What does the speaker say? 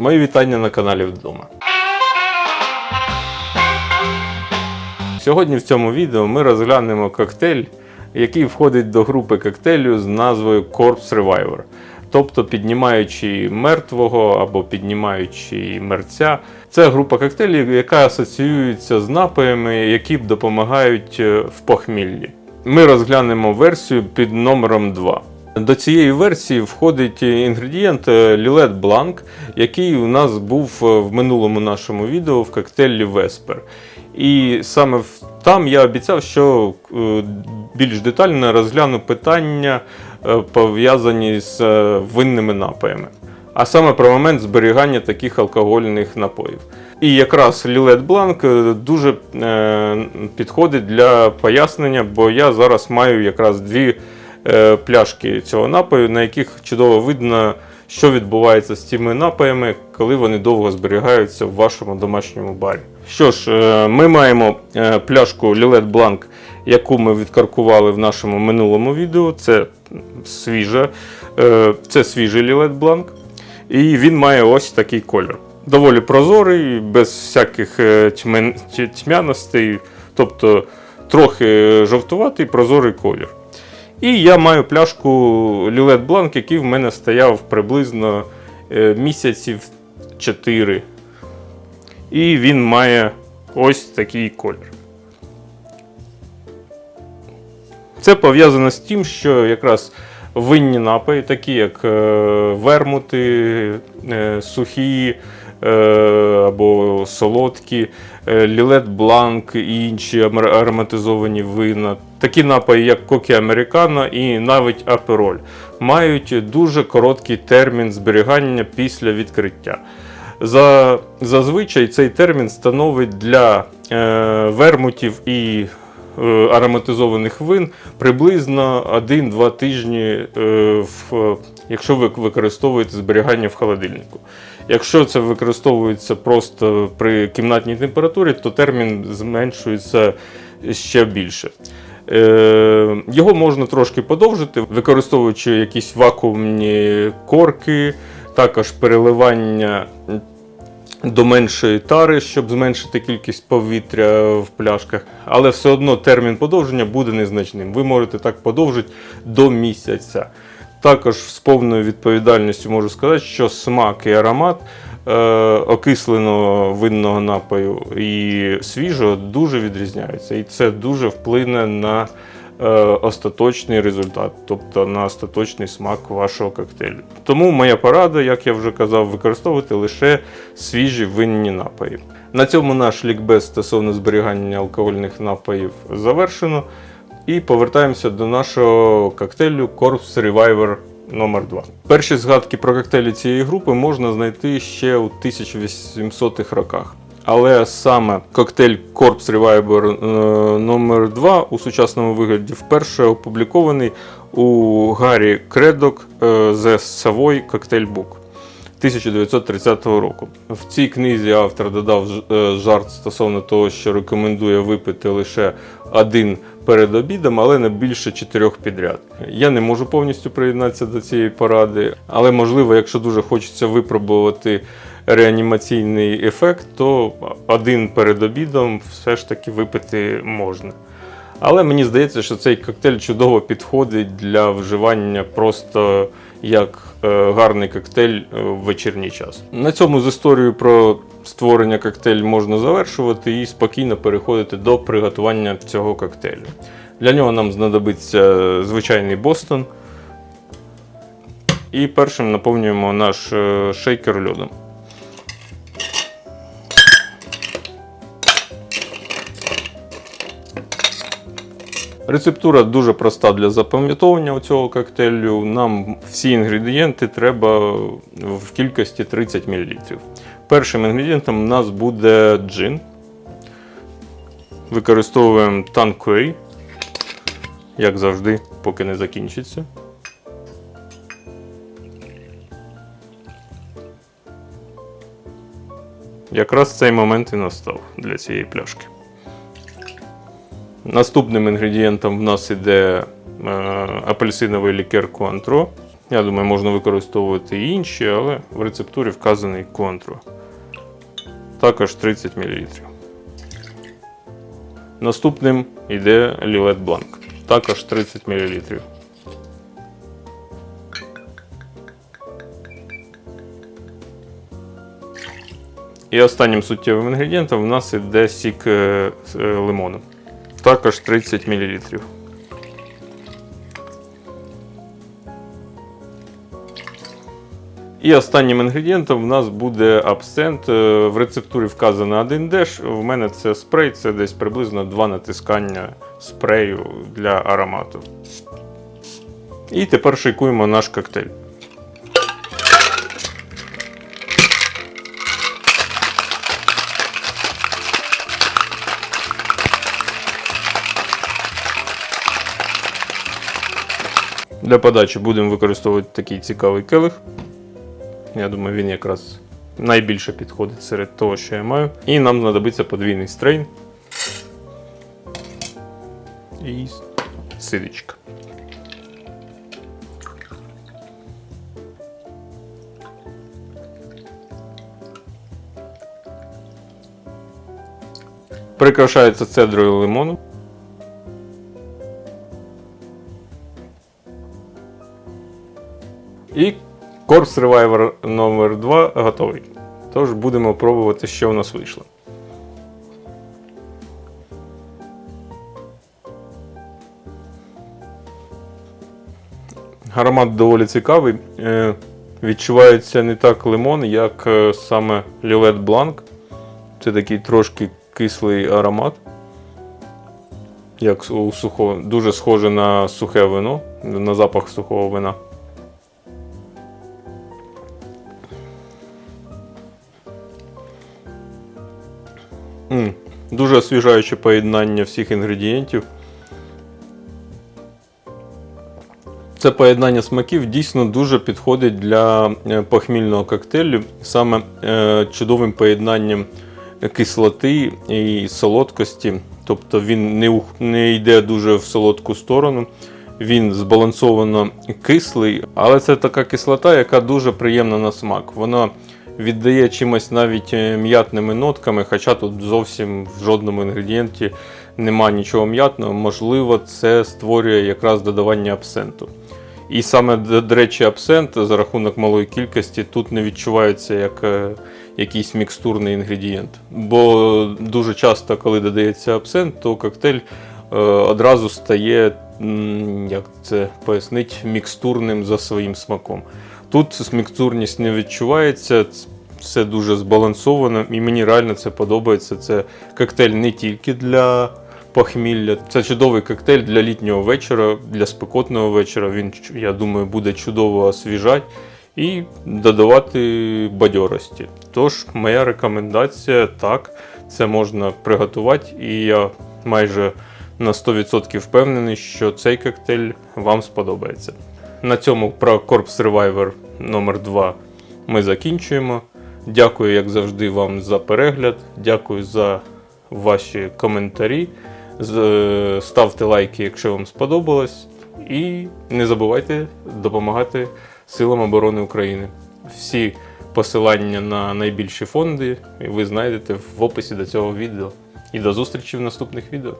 Мої вітання на каналі вдома. Сьогодні в цьому відео ми розглянемо коктейль, який входить до групи коктейлю з назвою Corpse Reviver. Тобто піднімаючи мертвого або піднімаючи мерця. Це група коктейлів, яка асоціюється з напоями, які допомагають е, в похміллі. Ми розглянемо версію під номером 2. До цієї версії входить інгредієнт е, Лілет Бланк, який у нас був е, в минулому нашому відео в коктейлі Веспер. І саме там я обіцяв, що е, більш детально розгляну питання, пов'язані з винними напоями. А саме про момент зберігання таких алкогольних напоїв. І якраз Лілет Бланк дуже підходить для пояснення, бо я зараз маю якраз дві пляшки цього напою, на яких чудово видно, що відбувається з цими напоями, коли вони довго зберігаються в вашому домашньому барі. Що ж, е, ми маємо е, пляшку Лілет Бланк, яку ми відкаркували в нашому минулому відео. Це свіжа, е, це свіжий Лілет Бланк. І він має ось такий колір. Доволі прозорий, без всяких е, тьмяностей, тобто трохи жовтуватий прозорий колір. І я маю пляшку Лілет Бланк, який в мене стояв приблизно е, місяців 4. І він має ось такий колір. Це пов'язано з тим, що якраз винні напої, такі як е, вермути, е, сухі або солодкі, е, лілет бланк і інші ароматизовані вина, такі напої, як кокі американо і навіть апероль, мають дуже короткий термін зберігання після відкриття. За, зазвичай цей термін становить для е, вермутів і е, ароматизованих вин приблизно 1-2 тижні, е, якщо ви використовуєте зберігання в холодильнику. Якщо це використовується просто при кімнатній температурі, то термін зменшується ще більше. Е, Його можна трошки подовжити, використовуючи якісь вакуумні корки, також переливання до меншої тари, щоб зменшити кількість повітря в пляшках, але все одно термін подовження буде незначним. Ви можете так подовжити до місяця. Також з повною відповідальністю можу сказати, що смак і аромат е, окисленого винного напою і свіжого дуже відрізняються. І це дуже вплине на остаточний результат, тобто на остаточний смак вашого коктейлю. Тому моя порада, як я вже казав, використовувати лише свіжі винні напої. На цьому наш лікбез стосовно зберігання алкогольних напоїв завершено. І повертаємося до нашого коктейлю Corpse Reviver номер 2 Перші згадки про коктейлі цієї групи можна знайти ще у 1800-х роках. Але саме коктейль Corpse Reviver е, номер 2 у сучасному вигляді вперше опублікований у Гаррі Кредок е, The Savoy Cocktail Book 1930 року. В цій книзі автор додав е, жарт стосовно того, що рекомендує випити лише один перед обідом, але не більше чотирьох підряд. Я не можу повністю приєднатися до цієї поради, але можливо, якщо дуже хочеться випробувати реанімаційний ефект, то один перед обідом все ж таки випити можна. Але мені здається, що цей коктейль чудово підходить для вживання просто як е, гарний коктейль е, в вечірній час. На цьому з історією про створення коктейлю можна завершувати і спокійно переходити до приготування цього коктейлю. Для нього нам знадобиться звичайний Бостон. І першим наповнюємо наш е, шейкер льодом. Рецептура дуже проста для запам'ятовування цього коктейлю. Нам всі інгредієнти треба в кількості 30 мл. Першим інгредієнтом у нас буде джин. Використовуємо танкуей, як завжди, поки не закінчиться. Якраз цей момент і настав для цієї пляшки. Наступним інгредієнтом в нас іде е, апельсиновий лікер Куантро. Я думаю, можна використовувати і інші, але в рецептурі вказаний контур. Також 30 мл. Наступним йде Лілет Бланк. Також 30 мл. І останнім суттєвим інгредієнтом в нас іде сік е, е, лимону. Також 30 мл. І останнім інгредієнтом в нас буде абсент. Е, В рецептурі вказано один деш. В мене це спрей, це десь приблизно два натискання спрею для аромату. І тепер шикуємо наш коктейль. Для подачі будемо використовувати такий цікавий келих. Я думаю, він якраз найбільше підходить серед того, що я маю. І нам знадобиться подвійний стрейн. І сидичка. Прикрашається цедрою лимону. І Corpse Reviver номер 2 готовий. Тож будемо пробувати, що у нас вийшло. Аромат доволі цікавий. Е, Відчувається не так лимон, як е, саме Lillet Blanc. Це такий трошки кислий аромат. Як у сухого, дуже схоже на сухе вино, на запах сухого вина. Дуже освіжаюче поєднання всіх інгредієнтів. Це поєднання смаків дійсно дуже підходить для е, похмільного коктейлю. Саме е, чудовим поєднанням кислоти і солодкості. Тобто він не, не йде дуже в солодку сторону. Він збалансовано кислий, але це така кислота, яка дуже приємна на смак. Вона віддає чимось навіть е, м'ятними нотками, хоча тут зовсім в жодному інгредієнті нема нічого м'ятного. Можливо, це створює якраз додавання абсенту. І саме, до речі, абсент за рахунок малої кількості тут не відчувається як е, якийсь мікстурний інгредієнт. Бо дуже часто, коли додається абсент, то коктейль е, одразу стає, як це пояснить, мікстурним за своїм смаком. Тут мікстурність не відчувається, все дуже збалансовано, і мені реально це подобається. Це коктейль не тільки для похмілля, це чудовий коктейль для літнього вечора, для спекотного вечора. Він, я думаю, буде чудово освіжати і додавати бадьорості. Тож, моя рекомендація так, це можна приготувати, і я майже на 100% впевнений, що цей коктейль вам сподобається. На цьому про Corpse Reviver номер 2 ми закінчуємо. Дякую, як завжди, вам за перегляд. Дякую за ваші коментарі. Ставте лайки, якщо вам сподобалось. І не забувайте допомагати Силам оборони України. Всі посилання на найбільші фонди ви знайдете в описі до цього відео. І до зустрічі в наступних відео.